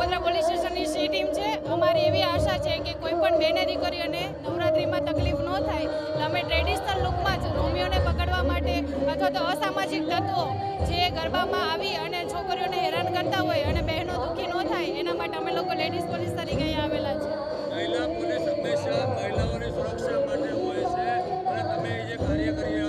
Akola police સ્ટેશનની C team છે. અમારી એવી આશા છે કે કોઈ પણ બેને દીકરીઓને નવરાત્રિમાં તકલીફ ન થાય અમે ટ્રેડિશનલ લુકમાં જ રોમિયોને પકડવા માટે અથવા તો અસામાજિક તત્વો જે ગરબામાં આવી અને છોકરીઓને હેરાન કરતા હોય અને બહેનો દુઃખી ન થાય, એના માટે અમે લોકો લેડીઝ પોલીસ તરીકે અહીંયા આવેલા છે. મહિલા પોલીસ હંમેશા મહિલાઓની સુરક્ષા માટે હોય છે. અને તમે જે કાર્ય કરી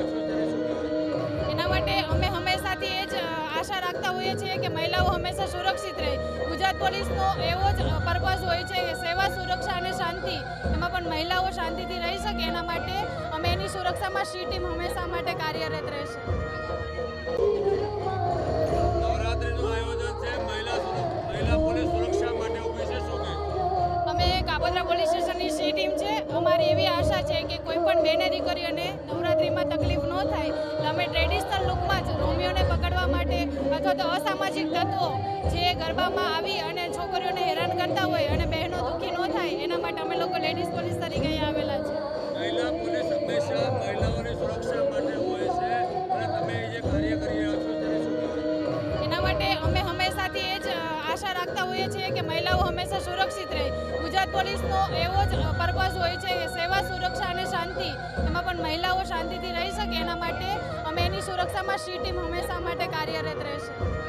સુરક્ષિત રહે. ગુજરાત પોલીસનો એવો જ પર્પઝ હોય છે કે સેવા સુરક્ષા અને શાંતિ એમાં પણ મહિલાઓ શાંતિથી રહી શકે. એના માટે અમે એની સુરક્ષામાં સી ટીમ હંમેશા માટે કાર્યરત રહેશે. અમે કાપોદ્રા પોલીસ સ્ટેશનની સી ટીમ છે. અમારી એવી આશા છે કે કોઈ પણ બેને દીકરીઓને નવરાત્રિમાં તકલીફ ન થાય. અમે ટ્રેડિશનલ લુકમાં જ અથવા તો અસામાજિક તત્વો જે ગરબામાં આવી અને છોકરીઓને હેરાન કરતા હોય અને બહેનો દુઃખી ન થાય એના માટે અમે લોકો લેડીઝ પોલીસ તરીકે અહીંયા આવેલા છે. મહિલા પોલીસ હંમેશા મહિલાઓની સુરક્ષા માટે હોય છે અને તમે જે કાર્ય કરી રહ્યા છો તેને શું એના માટે અમે હંમેશાથી એ જ આશા રાખતા હોઈએ છીએ કે મહિલાઓ હંમેશા સુરક્ષિત રહે. ગુજરાત પોલીસનો એવો જ પર્પઝ હોય છે સેવા સુરક્ષા અને શાંતિ શાંતિથી રહી શકે એના માટે અમે એની સુરક્ષામાં સી ટીમ હંમેશા માટે કાર્યરત રહેશે.